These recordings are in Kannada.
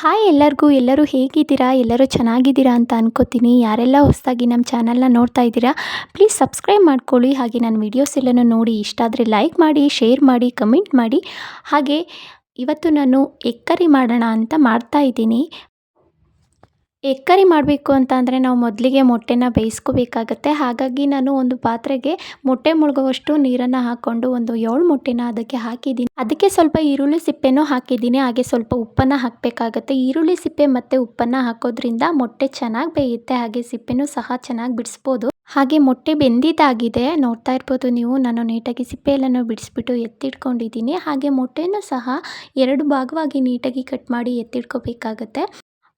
ಹಾಯ್ ಎಲ್ಲರಿಗೂ, ಎಲ್ಲರೂ ಹೇಗಿದ್ದೀರಾ? ಎಲ್ಲರೂ ಚೆನ್ನಾಗಿದ್ದೀರಾ ಅಂತ ಅನ್ಕೋತೀನಿ. ಯಾರೆಲ್ಲ ಹೊಸದಾಗಿ ನಮ್ಮ ಚಾನಲ್ನ ನೋಡ್ತಾ ಇದ್ದೀರಾ, ಪ್ಲೀಸ್ ಸಬ್ಸ್ಕ್ರೈಬ್ ಮಾಡ್ಕೊಳ್ಳಿ. ಹಾಗೆ ನನ್ನ ವೀಡಿಯೋಸ್ ಎಲ್ಲನೂ ನೋಡಿ ಇಷ್ಟ ಆದರೆ ಲೈಕ್ ಮಾಡಿ, ಶೇರ್ ಮಾಡಿ, ಕಮೆಂಟ್ ಮಾಡಿ. ಹಾಗೆ ಇವತ್ತು ನಾನು ಎಕ್ಕರಿ ಮಾಡೋಣ ಅಂತ ಮಾಡ್ತಾ ಇದ್ದೀನಿ. ಎಗ್ ಕರಿ ಮಾಡಬೇಕು ಅಂತ ಅಂದರೆ ನಾವು ಮೊದಲಿಗೆ ಮೊಟ್ಟೆನ ಬೇಯಿಸ್ಕೋಬೇಕಾಗತ್ತೆ. ಹಾಗಾಗಿ ನಾನು ಒಂದು ಪಾತ್ರೆಗೆ ಮೊಟ್ಟೆ ಮುಳುಗುವಷ್ಟು ನೀರನ್ನು ಹಾಕ್ಕೊಂಡು ಒಂದು ಏಳು ಮೊಟ್ಟೆನ ಅದಕ್ಕೆ ಹಾಕಿದ್ದೀನಿ. ಅದಕ್ಕೆ ಸ್ವಲ್ಪ ಈರುಳ್ಳಿ ಸಿಪ್ಪೆನೂ ಹಾಕಿದ್ದೀನಿ. ಹಾಗೆ ಸ್ವಲ್ಪ ಉಪ್ಪನ್ನು ಹಾಕಬೇಕಾಗತ್ತೆ. ಈರುಳ್ಳಿ ಸಿಪ್ಪೆ ಮತ್ತು ಉಪ್ಪನ್ನು ಹಾಕೋದ್ರಿಂದ ಮೊಟ್ಟೆ ಚೆನ್ನಾಗಿ ಬೇಯುತ್ತೆ. ಹಾಗೆ ಸಿಪ್ಪೆನೂ ಸಹ ಚೆನ್ನಾಗಿ ಬಿಡಿಸ್ಬೋದು. ಹಾಗೆ ಮೊಟ್ಟೆ ಬೆಂದಿದ್ದಾಗಿದೆ. ನೋಡ್ತಾ ಇರ್ಬೋದು ನೀವು. ನಾನು ನೀಟಾಗಿ ಸಿಪ್ಪೆಯೆಲ್ಲನೂ ಬಿಡಿಸ್ಬಿಟ್ಟು ಎತ್ತಿಟ್ಕೊಂಡಿದ್ದೀನಿ. ಹಾಗೆ ಮೊಟ್ಟೆನೂ ಸಹ ಎರಡು ಭಾಗವಾಗಿ ನೀಟಾಗಿ ಕಟ್ ಮಾಡಿ ಎತ್ತಿಟ್ಕೋಬೇಕಾಗತ್ತೆ.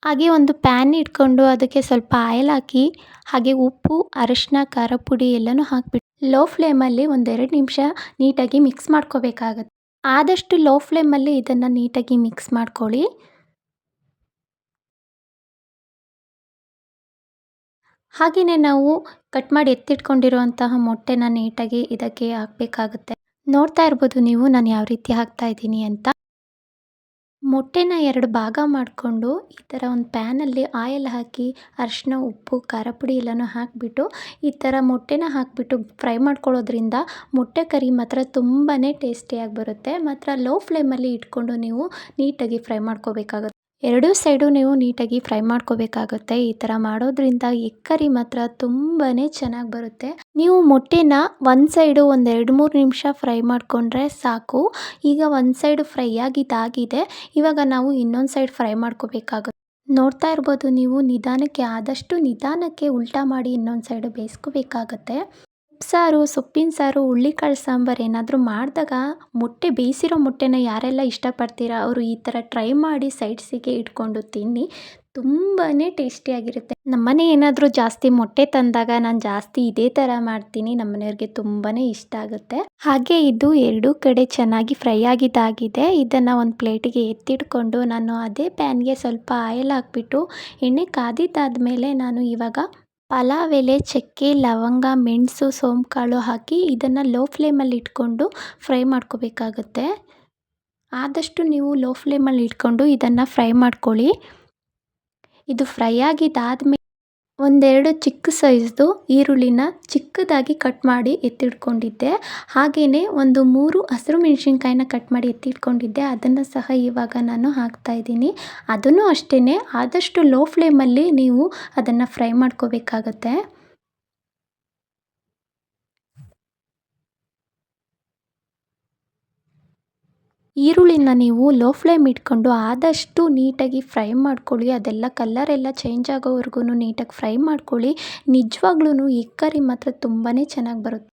ಹಾಗೆ ಒಂದು ಪ್ಯಾನ್ ಇಟ್ಕೊಂಡು ಅದಕ್ಕೆ ಸ್ವಲ್ಪ ಆಯಿಲ್ ಹಾಕಿ, ಹಾಗೆ ಉಪ್ಪು ಅರಶಿನ ಖಾರ ಪುಡಿ ಎಲ್ಲನೂ ಹಾಕ್ಬಿಟ್ಟು ಲೋ ಫ್ಲೇಮಲ್ಲಿ ಒಂದೆರಡು ನಿಮಿಷ ನೀಟಾಗಿ ಮಿಕ್ಸ್ ಮಾಡ್ಕೋಬೇಕಾಗತ್ತೆ. ಆದಷ್ಟು ಲೋ ಫ್ಲೇಮಲ್ಲಿ ಇದನ್ನು ನೀಟಾಗಿ ಮಿಕ್ಸ್ ಮಾಡ್ಕೊಳ್ಳಿ. ಹಾಗೆಯೇ ನಾವು ಕಟ್ ಮಾಡಿ ಎತ್ತಿಟ್ಕೊಂಡಿರುವಂತಹ ಮೊಟ್ಟೆನ ನೀಟಾಗಿ ಇದಕ್ಕೆ ಹಾಕಬೇಕಾಗುತ್ತೆ. ನೋಡ್ತಾ ಇರ್ಬೋದು ನೀವು ನಾನು ಯಾವ ರೀತಿ ಹಾಕ್ತಾ ಇದ್ದೀನಿ ಅಂತ. ಮೊಟ್ಟೆನ ಎರಡು ಭಾಗ ಮಾಡಿಕೊಂಡು ಈ ಥರ ಒಂದು ಪ್ಯಾನಲ್ಲಿ ಆಯಿಲ್ ಹಾಕಿ, ಅರಿಶಿಣ, ಉಪ್ಪು, ಖಾರ ಪುಡಿ ಎಲ್ಲನೂ ಹಾಕಿಬಿಟ್ಟು ಈ ಥರ ಮೊಟ್ಟೆನ ಹಾಕಿಬಿಟ್ಟು ಫ್ರೈ ಮಾಡ್ಕೊಳ್ಳೋದ್ರಿಂದ ಮೊಟ್ಟೆ ಕರಿ ಮಾತ್ರ ತುಂಬಾ ಟೇಸ್ಟಿಯಾಗಿ ಬರುತ್ತೆ. ಮಾತ್ರ ಲೋ ಫ್ಲೇಮಲ್ಲಿ ಇಟ್ಕೊಂಡು ನೀವು ನೀಟಾಗಿ ಫ್ರೈ ಮಾಡ್ಕೋಬೇಕಾಗುತ್ತೆ. ಎರಡೂ ಸೈಡು ನೀವು ನೀಟಾಗಿ ಫ್ರೈ ಮಾಡ್ಕೋಬೇಕಾಗುತ್ತೆ. ಈ ಥರ ಮಾಡೋದ್ರಿಂದ ಎಗ್ ಕರಿ ಮಾತ್ರ ತುಂಬಾ ಚೆನ್ನಾಗಿ ಬರುತ್ತೆ. ನೀವು ಮೊಟ್ಟೆನ ಒಂದು ಸೈಡು ಒಂದು ಎರಡು ಮೂರು ನಿಮಿಷ ಫ್ರೈ ಮಾಡಿಕೊಂಡ್ರೆ ಸಾಕು. ಈಗ ಒಂದು ಸೈಡು ಫ್ರೈ ಆಗಿದ್ದಾಗಿದೆ ಇವಾಗ ನಾವು ಇನ್ನೊಂದು ಸೈಡ್ ಫ್ರೈ ಮಾಡ್ಕೋಬೇಕಾಗುತ್ತೆ. ನೋಡ್ತಾ ಇರ್ಬೋದು ನೀವು ನಿಧಾನಕ್ಕೆ, ಆದಷ್ಟು ನಿಧಾನಕ್ಕೆ ಉಲ್ಟಾ ಮಾಡಿ ಇನ್ನೊಂದು ಸೈಡು ಬೇಯಿಸ್ಕೋಬೇಕಾಗತ್ತೆ. ಸಾರು ಸೊಪ್ಪಿನ ಸಾರು ಹುಳ್ಳಿಕಾಳು ಸಾಂಬಾರು ಏನಾದರೂ ಮಾಡಿದಾಗ ಮೊಟ್ಟೆ ಬೇಯಿಸಿರೋ ಮೊಟ್ಟೆನ ಯಾರೆಲ್ಲ ಇಷ್ಟಪಡ್ತೀರಾ ಅವರು ಈ ಥರ ಟ್ರೈ ಮಾಡಿ ಸೈಡ್ಸಿಗೆ ಇಟ್ಕೊಂಡು ತಿನ್ನಿ. ತುಂಬಾ ಟೇಸ್ಟಿಯಾಗಿರುತ್ತೆ ನಮ್ಮನೆ ಏನಾದರೂ ಜಾಸ್ತಿ ಮೊಟ್ಟೆ ತಂದಾಗ ನಾನು ಜಾಸ್ತಿ ಇದೇ ಥರ ಮಾಡ್ತೀನಿ. ನಮ್ಮ ಮನೆಯವ್ರಿಗೆ ತುಂಬಾ ಇಷ್ಟ ಆಗುತ್ತೆ. ಹಾಗೆ ಇದು ಎರಡೂ ಕಡೆ ಚೆನ್ನಾಗಿ ಫ್ರೈ ಆಗಿದ್ದಾಗಿದೆ. ಇದನ್ನು ಒಂದು ಪ್ಲೇಟಿಗೆ ಎತ್ತಿಟ್ಕೊಂಡು ನಾನು ಅದೇ ಪ್ಯಾನ್ಗೆ ಸ್ವಲ್ಪ ಆಯಿಲ್ ಹಾಕ್ಬಿಟ್ಟು ಎಣ್ಣೆ ಕಾದಿದ್ದಾದಮೇಲೆ ನಾನು ಇವಾಗ ಪಲಾವ್ ಎಲೆ ಚಕ್ಕೆ, ಲವಂಗ, ಮೆಣಸು, ಸೋಂಪು ಹಾಕಿ ಇದನ್ನು ಲೋ ಫ್ಲೇಮಲ್ಲಿ ಇಟ್ಕೊಂಡು ಫ್ರೈ ಮಾಡ್ಕೋಬೇಕಾಗುತ್ತೆ. ಆದಷ್ಟು ನೀವು ಲೋ ಫ್ಲೇಮಲ್ಲಿ ಇಟ್ಕೊಂಡು ಇದನ್ನು ಫ್ರೈ ಮಾಡ್ಕೊಳ್ಳಿ. ಇದು ಫ್ರೈ ಆಗಿದ್ದಾದ್ಮೇಲೆ ಒಂದೆರಡು ಚಿಕ್ಕ ಸೈಜ್ದು ಈರುಳ್ಳಿನ ಚಿಕ್ಕದಾಗಿ ಕಟ್ ಮಾಡಿ ಎತ್ತಿಟ್ಕೊಂಡಿದ್ದೆ. ಹಾಗೆಯೇ ಒಂದು ಮೂರು ಹಸಿರು ಮೆಣಸಿನ್ಕಾಯಿನ ಕಟ್ ಮಾಡಿ ಎತ್ತಿಟ್ಕೊಂಡಿದ್ದೆ. ಅದನ್ನು ಸಹ ಇವಾಗ ನಾನು ಹಾಕ್ತಾ ಇದ್ದೀನಿ. ಅದನ್ನು ಅಷ್ಟೇ ಆದಷ್ಟು ಲೋ ಫ್ಲೇಮಲ್ಲಿ ನೀವು ಅದನ್ನು ಫ್ರೈ ಮಾಡ್ಕೋಬೇಕಾಗತ್ತೆ. ಈರುಳ್ಳಿನ ನೀವು ಲೋ ಫ್ಲೇಮ್ ಇಟ್ಕೊಂಡು ಆದಷ್ಟು ನೀಟಾಗಿ ಫ್ರೈ ಮಾಡ್ಕೊಳ್ಳಿ. ಅದೆಲ್ಲ ಕಲರ್ ಎಲ್ಲ ಚೇಂಜ್ ಆಗೋವರೆಗೂ ನೀಟಾಗಿ ಫ್ರೈ ಮಾಡ್ಕೊಳ್ಳಿ. ನಿಜವಾಗ್ಲೂ ಈ ಕರಿ ಮಾತ್ರ ತುಂಬಾ ಚೆನ್ನಾಗಿ ಬರುತ್ತೆ.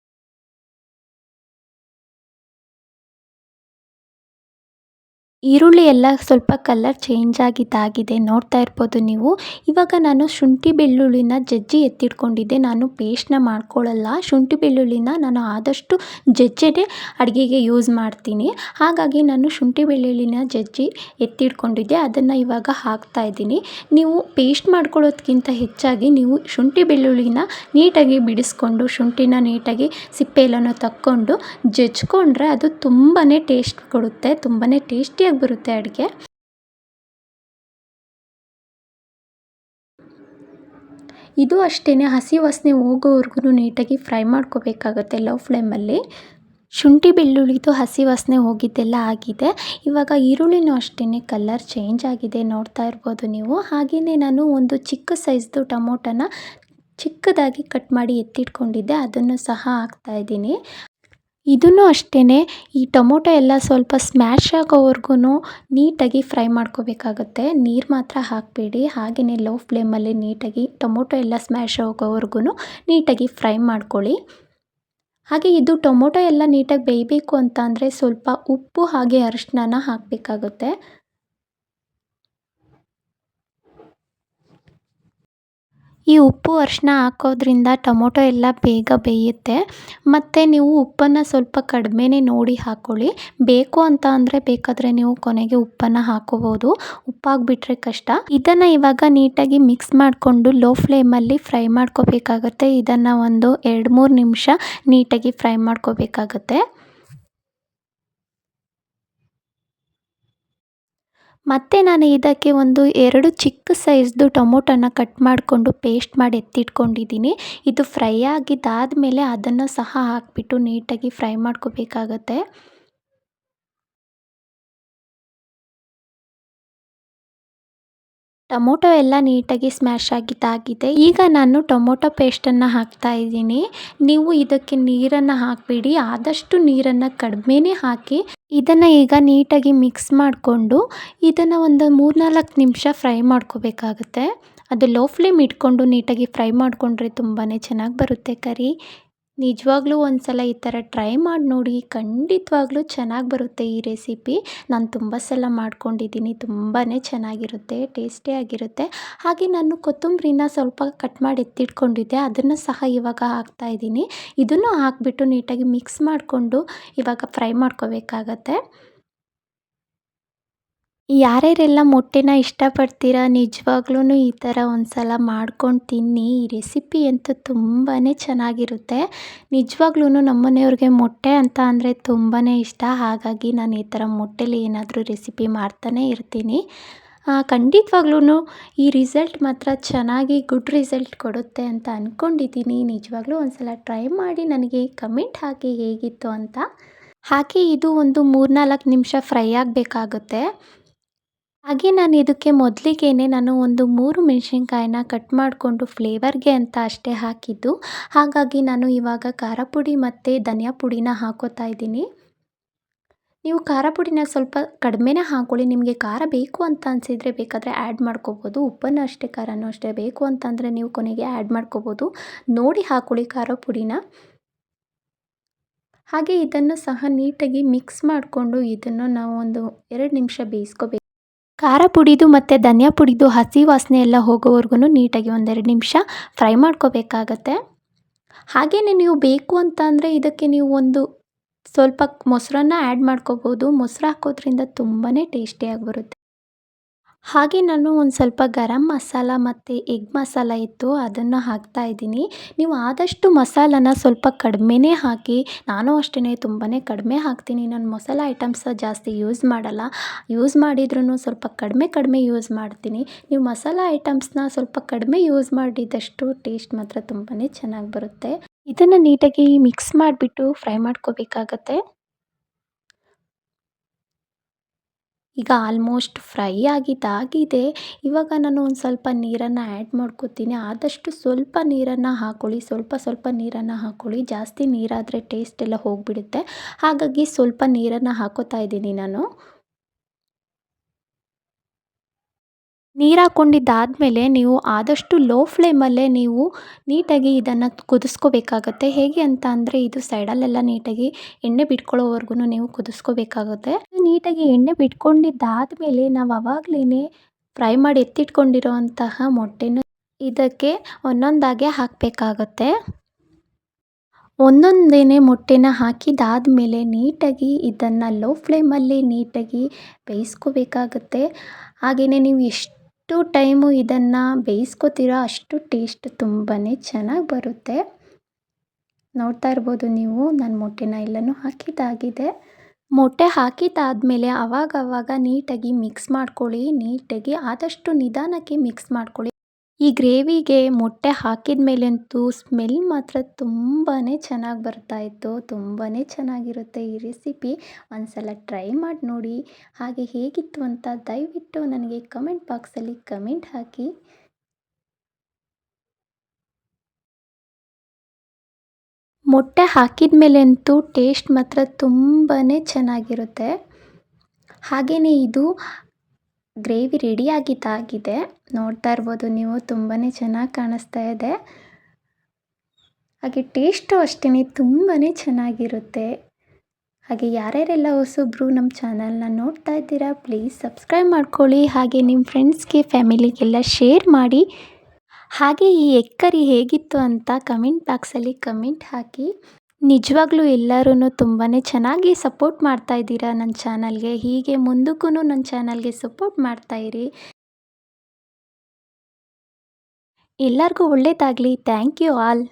ಈರುಳ್ಳಿ ಎಲ್ಲ ಸ್ವಲ್ಪ ಕಲರ್ ಚೇಂಜ್ ಆಗಿದ್ದಾಗಿದೆ. ನೋಡ್ತಾ ಇರ್ಬೋದು ನೀವು. ಇವಾಗ ನಾನು ಶುಂಠಿ ಬೆಳ್ಳುಳ್ಳಿನ ಜಜ್ಜಿ ಎತ್ತಿಟ್ಕೊಂಡಿದ್ದೆ. ನಾನು ಪೇಸ್ಟ್ನ ಮಾಡ್ಕೊಳ್ಳಲ್ಲ ಶುಂಠಿ ಬೆಳ್ಳುಳ್ಳಿನ ನಾನು ಆದಷ್ಟು ಜಜ್ಜೆನೇ ಅಡುಗೆಗೆ ಯೂಸ್ ಮಾಡ್ತೀನಿ. ಹಾಗಾಗಿ ನಾನು ಶುಂಠಿ ಬೆಳ್ಳುಳ್ಳಿನ ಜಜ್ಜಿ ಎತ್ತಿಟ್ಕೊಂಡಿದ್ದೆ. ಅದನ್ನು ಇವಾಗ ಹಾಕ್ತಾ ಇದ್ದೀನಿ. ನೀವು ಪೇಸ್ಟ್ ಮಾಡ್ಕೊಳ್ಳೋದಕ್ಕಿಂತ ಹೆಚ್ಚಾಗಿ ನೀವು ಶುಂಠಿ ಬೆಳ್ಳುಳ್ಳಿನ ನೀಟಾಗಿ ಬಿಡಿಸ್ಕೊಂಡು, ಶುಂಠಿನ ನೀಟಾಗಿ ಸಿಪ್ಪೆ ಎಲ್ಲನೂ ತಕ್ಕೊಂಡು ಜಜ್ಕೊಂಡ್ರೆ ಅದು ತುಂಬಾ ಟೇಸ್ಟ್ ಕೊಡುತ್ತೆ. ತುಂಬಾ ಟೇಸ್ಟಿಯಾಗಿ ಬರುತ್ತೆ ಅಡುಗೆ. ಇದು ಅಷ್ಟೇ ಹಸಿ ವಾಸನೆ ಹೋಗೋವರೆಗೂ ನೀಟಾಗಿ ಫ್ರೈ ಮಾಡ್ಕೋಬೇಕಾಗುತ್ತೆ ಲೋ ಫ್ಲೇಮಲ್ಲಿ. ಶುಂಠಿ ಬೆಳ್ಳುಳ್ಳಿದು ಹಸಿ ವಾಸನೆ ಹೋಗಿದ್ದೆಲ್ಲ ಆಗಿದೆ. ಇವಾಗ ಈರುಳ್ಳಿನೂ ಅಷ್ಟೇ ಕಲರ್ ಚೇಂಜ್ ಆಗಿದೆ ನೋಡ್ತಾ ಇರ್ಬೋದು ನೀವು. ಹಾಗೆಯೇ ನಾನು ಒಂದು ಚಿಕ್ಕ ಸೈಜ್ದು ಟೊಮೊಟೊನ ಚಿಕ್ಕದಾಗಿ ಕಟ್ ಮಾಡಿ ಎತ್ತಿಟ್ಕೊಂಡಿದ್ದೆ. ಅದನ್ನು ಸಹ ಹಾಕ್ತಾಯಿದ್ದೀನಿ ಇದನ್ನು ಅಷ್ಟೇ ಈ ಟೊಮೊಟೊ ಎಲ್ಲ ಸ್ವಲ್ಪ ಸ್ಮ್ಯಾಶ್ ಆಗೋವರೆಗೂ ನೀಟಾಗಿ ಫ್ರೈ ಮಾಡ್ಕೋಬೇಕಾಗುತ್ತೆ. ನೀರು ಮಾತ್ರ ಹಾಕಬೇಡಿ ಹಾಗೆಯೇ ಲೋ ಫ್ಲೇಮಲ್ಲಿ ನೀಟಾಗಿ ಟೊಮೊಟೊ ಎಲ್ಲ ಸ್ಮ್ಯಾಶ್ ಆಗೋವರೆಗೂ ನೀಟಾಗಿ ಫ್ರೈ ಮಾಡ್ಕೊಳ್ಳಿ. ಹಾಗೆ ಇದು ಟೊಮೊಟೊ ಎಲ್ಲ ನೀಟಾಗಿ ಬೇಯಬೇಕು ಅಂತ ಅಂದರೆ ಸ್ವಲ್ಪ ಉಪ್ಪು ಹಾಗೆ ಅರಿಶಿನ ಹಾಕಬೇಕಾಗುತ್ತೆ. ಈ ಉಪ್ಪು ಅರಿಶಿನ ಹಾಕೋದ್ರಿಂದ ಟೊಮೊಟೊ ಎಲ್ಲ ಬೇಗ ಬೇಯುತ್ತೆ. ಮತ್ತು ನೀವು ಉಪ್ಪನ್ನು ಸ್ವಲ್ಪ ಕಡಿಮೆನೇ ನೋಡಿ ಹಾಕ್ಕೊಳ್ಳಿ ಬೇಕು ಅಂತ ಅಂದರೆ ಬೇಕಾದರೆ ನೀವು ಕೊನೆಗೆ ಉಪ್ಪನ್ನು ಹಾಕೋಬೋದು ಉಪ್ಪಾಗಿಬಿಟ್ರೆ ಕಷ್ಟ. ಇದನ್ನು ಇವಾಗ ನೀಟಾಗಿ ಮಿಕ್ಸ್ ಮಾಡಿಕೊಂಡು ಲೋ ಫ್ಲೇಮಲ್ಲಿ ಫ್ರೈ ಮಾಡ್ಕೋಬೇಕಾಗತ್ತೆ. ಇದನ್ನು ಒಂದು ಎರಡು ಮೂರು ನಿಮಿಷ ನೀಟಾಗಿ ಫ್ರೈ ಮಾಡ್ಕೋಬೇಕಾಗತ್ತೆ. ಮತ್ತು ನಾನು ಇದಕ್ಕೆ ಒಂದು ಎರಡು ಚಿಕ್ಕ ಸೈಜ್ದು ಟೊಮೊಟೊನ ಕಟ್ ಮಾಡಿಕೊಂಡು ಪೇಸ್ಟ್ ಮಾಡಿ ಎತ್ತಿಟ್ಕೊಂಡಿದ್ದೀನಿ. ಇದು ಫ್ರೈ ಆಗಿದ್ದಾದಮೇಲೆ ಅದನ್ನು ಸಹ ಹಾಕಿಬಿಟ್ಟು ನೀಟಾಗಿ ಫ್ರೈ ಮಾಡ್ಕೋಬೇಕಾಗತ್ತೆ. ಟೊಮೊಟೊ ಎಲ್ಲ ನೀಟಾಗಿ ಸ್ಮ್ಯಾಶ್ ಆಗಿದ್ದಾಗಿದೆ. ಈಗ ನಾನು ಟೊಮೊಟೊ ಪೇಸ್ಟನ್ನು ಹಾಕ್ತಾ ಇದ್ದೀನಿ. ನೀವು ಇದಕ್ಕೆ ನೀರನ್ನು ಹಾಕಬೇಡಿ. ಆದಷ್ಟು ನೀರನ್ನು ಕಡಿಮೆನೇ ಹಾಕಿ ಇದನ್ನು ಈಗ ನೀಟಾಗಿ ಮಿಕ್ಸ್ ಮಾಡಿಕೊಂಡು ಇದನ್ನು ಒಂದು ಮೂರ್ನಾಲ್ಕು ನಿಮಿಷ ಫ್ರೈ ಮಾಡ್ಕೋಬೇಕಾಗತ್ತೆ. ಅದು ಲೋ ಫ್ಲೇಮ್ ಇಟ್ಕೊಂಡು ನೀಟಾಗಿ ಫ್ರೈ ಮಾಡಿಕೊಂಡ್ರೆ ತುಂಬಾ ಚೆನ್ನಾಗಿ ಬರುತ್ತೆ ಕರಿ. ನಿಜವಾಗ್ಲೂ ಒಂದು ಸಲ ಈ ಥರ ಟ್ರೈ ಮಾಡಿ ನೋಡಿ, ಖಂಡಿತವಾಗ್ಲೂ ಚೆನ್ನಾಗಿ ಬರುತ್ತೆ ಈ ರೆಸಿಪಿ. ನಾನು ತುಂಬ ಸಲ ಮಾಡ್ಕೊಂಡಿದ್ದೀನಿ ತುಂಬಾ ಚೆನ್ನಾಗಿರುತ್ತೆ ಟೇಸ್ಟಿಯಾಗಿರುತ್ತೆ ಹಾಗೆ ನಾನು ಕೊತ್ತಂಬರಿನ ಸ್ವಲ್ಪ ಕಟ್ ಮಾಡಿ ಎತ್ತಿಟ್ಕೊಂಡಿದ್ದೆ, ಅದನ್ನು ಸಹ ಇವಾಗ ಹಾಕ್ತಾಯಿದ್ದೀನಿ ಇದನ್ನು ಹಾಕ್ಬಿಟ್ಟು ನೀಟಾಗಿ ಮಿಕ್ಸ್ ಮಾಡಿಕೊಂಡು ಇವಾಗ ಫ್ರೈ ಮಾಡ್ಕೋಬೇಕಾಗತ್ತೆ. ಯಾರ್ಯಾರೆಲ್ಲ ಮೊಟ್ಟೆನ ಇಷ್ಟಪಡ್ತೀರ? ನಿಜವಾಗ್ಲೂ ಈ ಥರ ಒಂದು ಸಲ ಮಾಡ್ಕೊಂಡು ತಿನ್ನಿ. ಈ ರೆಸಿಪಿ ಅಂತೂ ತುಂಬಾ ಚೆನ್ನಾಗಿರುತ್ತೆ. ನಿಜವಾಗ್ಲೂ ನಮ್ಮ ಮನೆಯವ್ರಿಗೆ ಮೊಟ್ಟೆ ಅಂತ ಅಂದರೆ ತುಂಬಾ ಇಷ್ಟ. ಹಾಗಾಗಿ ನಾನು ಈ ಥರ ಮೊಟ್ಟೆಲಿ ಏನಾದರೂ ರೆಸಿಪಿ ಮಾಡ್ತಾನೇ ಇರ್ತೀನಿ. ಖಂಡಿತವಾಗ್ಲೂ ಈ ರಿಸಲ್ಟ್ ಮಾತ್ರ ಚೆನ್ನಾಗಿ ಗುಡ್ ರಿಸಲ್ಟ್ ಕೊಡುತ್ತೆ ಅಂತ ಅಂದ್ಕೊಂಡಿದ್ದೀನಿ ನಿಜವಾಗ್ಲೂ ಒಂದು ಸಲ ಟ್ರೈ ಮಾಡಿ ನನಗೆ ಕಮೆಂಟ್ ಹಾಕಿ ಹೇಗಿತ್ತು ಅಂತ. ಹಾಗೆ ಇದು ಒಂದು ಮೂರ್ನಾಲ್ಕು ನಿಮಿಷ ಫ್ರೈ ಆಗಬೇಕಾಗುತ್ತೆ. ಹಾಗೆ ನಾನು ಇದಕ್ಕೆ ಮೊದಲಿಗೇನೆ ನಾನು ಒಂದು ಮೂರು ಮೆಣಸಿನ್ಕಾಯಿನ ಕಟ್ ಮಾಡಿಕೊಂಡು ಫ್ಲೇವರ್ಗೆ ಅಂತ ಅಷ್ಟೇ ಹಾಕಿದ್ದು. ಹಾಗಾಗಿ ನಾನು ಇವಾಗ ಖಾರ ಪುಡಿ ಮತ್ತು ಧನಿಯಾ ಪುಡಿನ ಹಾಕೋತಾ ಇದ್ದೀನಿ. ನೀವು ಖಾರ ಪುಡಿನ ಸ್ವಲ್ಪ ಕಡಿಮೆನೇ ಹಾಕೊಳ್ಳಿ. ನಿಮಗೆ ಖಾರ ಬೇಕು ಅಂತ ಅನಿಸಿದರೆ ಬೇಕಾದರೆ ಆ್ಯಡ್ ಮಾಡ್ಕೋಬೋದು. ಉಪ್ಪನ್ನು ಅಷ್ಟೇ, ಖಾರನೂ ಅಷ್ಟೇ ಬೇಕು ಅಂತಂದರೆ ನೀವು ಕೊನೆಗೆ ಆ್ಯಡ್ ಮಾಡ್ಕೋಬೋದು. ನೋಡಿ ಹಾಕೊಳ್ಳಿ ಖಾರ ಪುಡಿನ ಹಾಗೆ ಇದನ್ನು ಸಹ ನೀಟಾಗಿ ಮಿಕ್ಸ್ ಮಾಡಿಕೊಂಡು ಇದನ್ನು ನಾವು ಒಂದು ಎರಡು ನಿಮಿಷ ಬೇಯಿಸ್ಕೋಬೇಕು. ಖಾರ ಪುಡಿದು ಮತ್ತು ಧನಿಯಾ ಪುಡಿದು ಹಸಿ ವಾಸನೆ ಎಲ್ಲ ಹೋಗೋವರೆಗೂ ನೀಟಾಗಿ ಒಂದೆರಡು ನಿಮಿಷ ಫ್ರೈ ಮಾಡ್ಕೋಬೇಕಾಗತ್ತೆ. ಹಾಗೆಯೇ ನೀವು ಬೇಕು ಅಂತ ಅಂದರೆ ಇದಕ್ಕೆ ನೀವು ಒಂದು ಸ್ವಲ್ಪ ಮೊಸರನ್ನು ಆ್ಯಡ್ ಮಾಡ್ಕೋಬೋದು. ಮೊಸರು ಹಾಕೋದ್ರಿಂದ ತುಂಬಾ ಟೇಸ್ಟಿಯಾಗಿ ಬರುತ್ತೆ. ಹಾಗೆ ನಾನು ಒಂದು ಸ್ವಲ್ಪ ಗರಂ ಮಸಾಲ ಮತ್ತು ಎಗ್ ಮಸಾಲ ಇತ್ತು, ಅದನ್ನು ಹಾಕ್ತಾ ಇದ್ದೀನಿ. ನೀವು ಆದಷ್ಟು ಮಸಾಲನ ಸ್ವಲ್ಪ ಕಡಿಮೆನೇ ಹಾಕಿ, ನಾನು ಅಷ್ಟೇ ತುಂಬಾ ಕಡಿಮೆ ಹಾಕ್ತೀನಿ. ನಾನು ಮಸಾಲ ಐಟಮ್ಸ ಜಾಸ್ತಿ ಯೂಸ್ ಮಾಡಲ್ಲ. ಯೂಸ್ ಮಾಡಿದ್ರೂ ಸ್ವಲ್ಪ ಕಡಿಮೆ ಕಡಿಮೆ ಯೂಸ್ ಮಾಡ್ತೀನಿ. ನೀವು ಮಸಾಲ ಐಟಮ್ಸ್ನ ಸ್ವಲ್ಪ ಕಡಿಮೆ ಯೂಸ್ ಮಾಡಿದಷ್ಟು ಟೇಸ್ಟ್ ಮಾತ್ರ ತುಂಬಾ ಚೆನ್ನಾಗಿ ಬರುತ್ತೆ. ಇದನ್ನು ನೀಟಾಗಿ ಮಿಕ್ಸ್ ಮಾಡಿಬಿಟ್ಟು ಫ್ರೈ ಮಾಡ್ಕೋಬೇಕಾಗತ್ತೆ. ಈಗ ಆಲ್ಮೋಸ್ಟ್ ಫ್ರೈ ಆಗಿದ್ದಾಗಿದೆ ಇವಾಗ ನಾನು ಒಂದು ಸ್ವಲ್ಪ ನೀರನ್ನು ಆ್ಯಡ್ ಮಾಡ್ಕೋತೀನಿ. ಆದಷ್ಟು ಸ್ವಲ್ಪ ನೀರನ್ನು ಹಾಕ್ಕೊಳ್ಳಿ ಸ್ವಲ್ಪ ಸ್ವಲ್ಪ ನೀರನ್ನು ಹಾಕ್ಕೊಳ್ಳಿ ಜಾಸ್ತಿ ನೀರಾದರೆ ಟೇಸ್ಟ್ ಎಲ್ಲ ಹೋಗಿಬಿಡುತ್ತೆ. ಹಾಗಾಗಿ ಸ್ವಲ್ಪ ನೀರನ್ನು ಹಾಕ್ಕೋತಾ ಇದ್ದೀನಿ ನಾನು. ನೀರು ಹಾಕ್ಕೊಂಡಿದ್ದಾದಮೇಲೆ ನೀವು ಆದಷ್ಟು ಲೋ ಫ್ಲೇಮಲ್ಲೇ ನೀವು ನೀಟಾಗಿ ಇದನ್ನು ಕುದಿಸ್ಕೋಬೇಕಾಗತ್ತೆ. ಹೇಗೆ ಅಂತ ಅಂದರೆ ಇದು ಸೈಡಲ್ಲೆಲ್ಲ ನೀಟಾಗಿ ಎಣ್ಣೆ ಬಿಟ್ಕೊಳ್ಳೋವರೆಗೂ ನೀವು ಕುದಿಸ್ಕೋಬೇಕಾಗುತ್ತೆ. ನೀಟಾಗಿ ಎಣ್ಣೆ ಬಿಟ್ಕೊಂಡಿದ್ದಾದಮೇಲೆ ನಾವು ಅವಾಗಲೇ ಫ್ರೈ ಮಾಡಿ ಎತ್ತಿಟ್ಕೊಂಡಿರೋ ಅಂತಹ ಮೊಟ್ಟೆನ ಇದಕ್ಕೆ ಒಂದೊಂದಾಗೆ ಹಾಕಬೇಕಾಗತ್ತೆ. ಒಂದೊಂದೇ ಮೊಟ್ಟೆನ ಹಾಕಿದಾದಮೇಲೆ ನೀಟಾಗಿ ಇದನ್ನು ಲೋ ಫ್ಲೇಮಲ್ಲಿ ನೀಟಾಗಿ ಬೇಯಿಸ್ಕೋಬೇಕಾಗತ್ತೆ. ಹಾಗೆಯೇ ನೀವು ಎಷ್ಟು ಎಷ್ಟು ಟೈಮು ಇದನ್ನು ಬೇಯಿಸ್ಕೋತೀರೋ ಅಷ್ಟು ಟೇಸ್ಟ್ ತುಂಬಾ ಚೆನ್ನಾಗಿ ಬರುತ್ತೆ. ನೋಡ್ತಾ ಇರ್ಬೋದು ನೀವು, ನಾನು ಮೊಟ್ಟೆನ ಎಲ್ಲನೂ ಹಾಕಿದ್ದಾಗಿದೆ. ಮೊಟ್ಟೆ ಹಾಕಿದ್ದಾದಮೇಲೆ ಅವಾಗವಾಗ ನೀಟಾಗಿ ಮಿಕ್ಸ್ ಮಾಡ್ಕೊಳ್ಳಿ, ನೀಟಾಗಿ ಆದಷ್ಟು ನಿಧಾನಕ್ಕೆ ಮಿಕ್ಸ್ ಮಾಡ್ಕೊಳ್ಳಿ. ಈ ಗ್ರೇವಿಗೆ ಮೊಟ್ಟೆ ಹಾಕಿದ ಮೇಲಂತೂ ಸ್ಮೆಲ್ ಮಾತ್ರ ತುಂಬಾ ಚೆನ್ನಾಗಿ ಬರ್ತಾಯಿತ್ತು ತುಂಬಾ ಚೆನ್ನಾಗಿರುತ್ತೆ ಈ ರೆಸಿಪಿ. ಒಂದ್ಸಲ ಟ್ರೈ ಮಾಡಿ ನೋಡಿ. ಹಾಗೆ ಹೇಗಿತ್ತು ಅಂತ ದಯವಿಟ್ಟು ನನಗೆ ಕಮೆಂಟ್ ಬಾಕ್ಸಲ್ಲಿ ಕಮೆಂಟ್ ಹಾಕಿ. ಮೊಟ್ಟೆ ಹಾಕಿದ ಮೇಲಂತೂ ಟೇಸ್ಟ್ ಮಾತ್ರ ತುಂಬಾ ಚೆನ್ನಾಗಿರುತ್ತೆ. ಹಾಗೆಯೇ ಇದು ಗ್ರೇವಿ ರೆಡಿ ಆಗಿದ್ದಾಗಿದೆ. ನೋಡ್ತಾ ಇರ್ಬೋದು ನೀವು ತುಂಬಾ ಚೆನ್ನಾಗಿ ಕಾಣಿಸ್ತಾ ಇದೆ. ಹಾಗೆ ಟೇಸ್ಟು ಅಷ್ಟೇ ತುಂಬಾ ಚೆನ್ನಾಗಿರುತ್ತೆ. ಹಾಗೆ ಯಾರ್ಯಾರೆಲ್ಲ ಹೊಸೊಬ್ರು ನಮ್ಮ ಚಾನಲ್ನ ನೋಡ್ತಾ ಇದ್ದೀರಾ, ಪ್ಲೀಸ್ ಸಬ್ಸ್ಕ್ರೈಬ್ ಮಾಡ್ಕೊಳ್ಳಿ. ಹಾಗೆ ನಿಮ್ಮ ಫ್ರೆಂಡ್ಸ್ಗೆ, ಫ್ಯಾಮಿಲಿಗೆಲ್ಲ ಶೇರ್ ಮಾಡಿ. ಹಾಗೆ ಈ ಎಕ್ಕರಿ ಹೇಗಿತ್ತು ಅಂತ ಕಮೆಂಟ್ ಬಾಕ್ಸಲ್ಲಿ ಕಮೆಂಟ್ ಹಾಕಿ. ನಿಜವಾಗ್ಲೂ ಎಲ್ಲರೂ ತುಂಬಾ ಚೆನ್ನಾಗಿ ಸಪೋರ್ಟ್ ಮಾಡ್ತಾ ಇದ್ದೀರಾ ನನ್ನ ಚಾನಲ್ಗೆ? ಹೀಗೆ ಮುಂದಕ್ಕೂ ನನ್ನ ಚಾನಲ್ಗೆ ಸಪೋರ್ಟ್ ಮಾಡ್ತಾ ಇರಿ. ಎಲ್ಲರಿಗೂ ಒಳ್ಳೆಯದಾಗಲಿ ಥ್ಯಾಂಕ್ ಯು ಆಲ್.